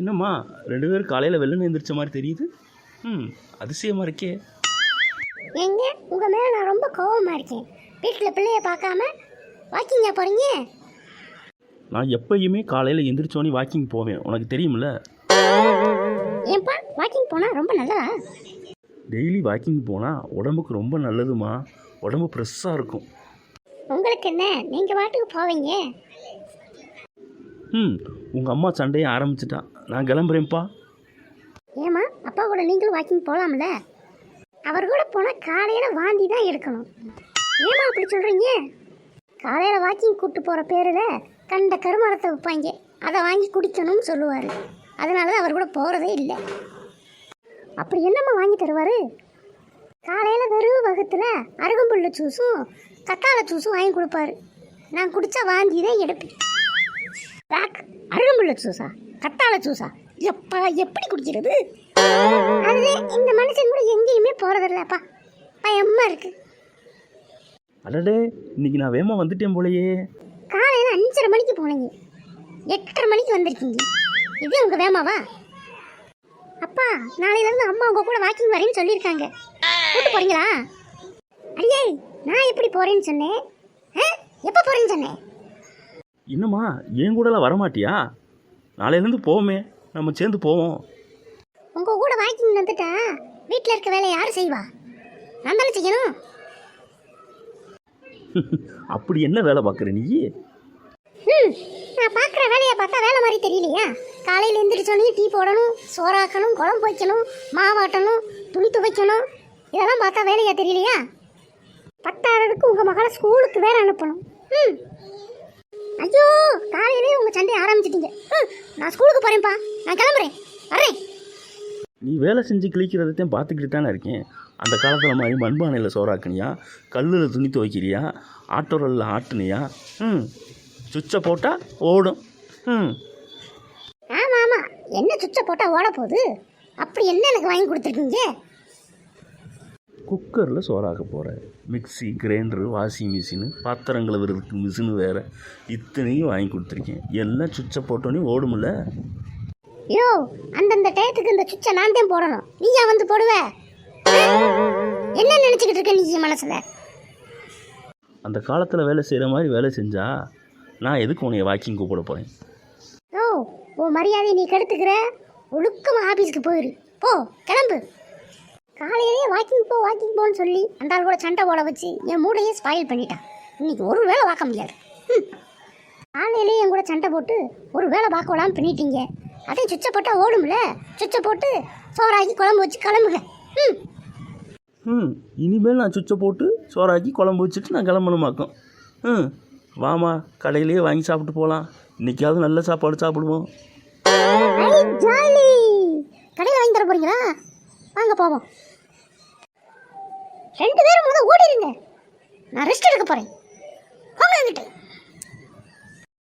என்னம்மா ரெண்டு பேரும் காலையில் வெள்ளன எந்திரிச்ச மாதிரி தெரியுது? ம் அதிசயமாக இருக்கே. எங்க? உங்க மேல நான் ரொம்ப கோவமா இருக்கேன். வீட்டில் பிள்ளைய பார்க்காம வாக்கிங்கா போறீங்க? நான் எப்பயுமே காலையில் எந்திரிச்சோன்னே வாக்கிங் போவேன். உனக்கு தெரியுமில்ல ஏன்பா வாக்கிங் போனா ரொம்ப நல்லதா? டெய்லி வாக்கிங் போனால் உடம்புக்கு ரொம்ப நல்லதுமா? உடம்பு ஃப்ரெஷ்ஷாக இருக்கும். உங்களுக்கு என்ன? நீங்க பாட்டுக்கு போவீங்க? ம் உங்கள் அம்மா சண்டையை ஆரம்பிச்சிட்டா. நான் கிளம்புறேன்ப்பா. ஏமா அப்பா கூட நீங்களும் வாக்கிங் போகலாம்ல அவர் கூட போனால் காலையில் வாந்தி தான் எடுக்கணும். ஏமா அப்படி சொல்கிறீங்க காலையில் வாக்கிங் கூப்பிட்டு போகிற பேரில் கண்ட கருமரத்தை வைப்பாங்க. அதை வாங்கி குடிக்கணும்னு சொல்லுவார். அதனால தான் அவர் கூட போகிறதே இல்லை. அப்படி என்னம்மா வாங்கி தருவார்? காலையில் வெறும் வகுத்தில் அருகம்புள்ள ஜூஸும் கத்தாழை ஜூஸும் வாங்கி கொடுப்பாரு. நான் குடித்தா வாந்தி தான் எடுப்பேன். அருகம்புல்ல ஜூஸா கத்தாழை ஜூஸா எப்பா எப்படி குடிக்கிறது? அது இந்த மனுஷன் கூட எங்கேயுமே போறதில்லப்பா. பயமா இருக்கு. அடடே இன்னைக்கு நான் வேகமாக வந்துட்டேன் போலயே. காலையில அஞ்சரை மணிக்கு போனீங்க. எட்டரை மணிக்கு வந்திருக்கீங்க. இது உங்க வேமாவா? அப்பா நாளையில இருந்து அம்மா உங்க கூட வாக்கிங் வரேன்னு சொல்லியிருக்காங்க. கூட்டு போறீங்களா? அடியே நான் எப்படி போறேன்னு சொன்னேன்? எப்ப போறேன்னு சொன்னேன்? என்னம்மா என் கூடலாம் வரமாட்டியா? நாளையிலேருந்து போவோமே. நம்ம சேர்ந்து போவோம். உங்க கூட வாக்கிங் வந்துட்டா வீட்டில் இருக்க வேலையை யார் செய்வா? நான் தானே செய்யணும். அப்படி என்ன வேலை பார்க்குற நீ? ம் நான் பார்க்குற வேலையை பார்த்தா வேலை மாதிரி தெரியலையா? காலையில் எந்திரிச்சோடனே டீ போடணும் சோறாக்கணும் குழம்பு வைக்கணும் மாவாட்டணும் துணி துவைக்கணும். இதெல்லாம் பார்த்தா வேலையா தெரியலையா? பத்தாததுக்கு உங்கள் மகளை ஸ்கூலுக்கு வேற அனுப்பணும். ம் ஐயோ காலையிலே உங்கள் சண்டையை ஆரம்பிச்சிட்டீங்க. நான் ஸ்கூலுக்கு போகிறேன்ப்பா நான் கிளம்புறேன். வர்றேன். நீ வேலை செஞ்சு கிழிக்கிறதையும் பார்த்துக்கிட்டு தானே இருக்கேன்? அந்த காலத்தில் மாதிரி மண்பானையில் சோறாக்குனியா? கல்லில் துணி துவைக்கிறியா? ஆட்டோரில் ஆட்டுனியா? ம் சுவிட்சை போட்டால் ஓடும். ம் ஆமாம் ஆமாம் என்ன சுவிட்சை போட்டால் ஓட போகுது? அப்படி என்ன எனக்கு வாங்கி கொடுத்துருக்கீங்க? குக்கரில் சோறாக்க போகிற மிக்ஸி கிரைண்டரு வாஷிங் மிஷினு பாத்திரம் கழுவுறதுக்கு மிஷினு வேறு. இத்தனையும் வாங்கி கொடுத்துருக்கேன். எல்லாம் சுவிட்சை போட்டோன்னே ஓடுமில்ல யோ அந்தந்த டயத்துக்கு இந்த சுவிட்சை நான் தான் போடணும். நீயா வந்து போடுவ? என்ன நினைச்சுக்கிட்டு இருக்க நீ மனசுல? அந்த காலத்தில் வேலை செய்கிற மாதிரி வேலை செஞ்சா நான் எதுக்கு உன்னைய வாக்கிங் கூப்பிட போகிறேன் ஓ உன் மரியாதையை நீ கெடுத்துக்கிற? ஒழுக்கமா ஆபீஸ்க்கு போயிரு. போ கிளம்பு. காலையிலேயே வாக்கிங் போ வாக்கிங் போன்னு சொல்லி அந்த ஆள் கூட சண்டை போட வச்சு என் மூடையே ஸ்பாயில் பண்ணிட்டான். இன்னைக்கு ஒரு வேளை பார்க்க முடியாது. காலையிலேயே என் கூட சண்டை போட்டு ஒரு வேளை பார்க்க விடாம பண்ணிட்டீங்க. அதே சுவிட்சை போட்டால் ஓடும்ல. சுவிட்சை போட்டு சோறாக்கி குழம்பு வச்சு கிளம்புங்க. ம் ம் இனிமேல் நான் சுவிட்சை போட்டு சோறாக்கி குழம்பு வச்சுட்டு நான் கிளம்பணுமாக்கும். ம் வாமா கடையிலேயே வாங்கி சாப்பிட்டு போகலாம் இன்றைக்காவது நல்ல சாப்பாடு சாப்பிடுவோம். கடையில் வாங்கி தர போறீங்களா? வாங்க போவோம். ரெண்டு பேரும் முதல் ஓடிடுங்க நான் ரெஸ்ட் எடுக்க போகிறேன் போங்க என்கிட்ட.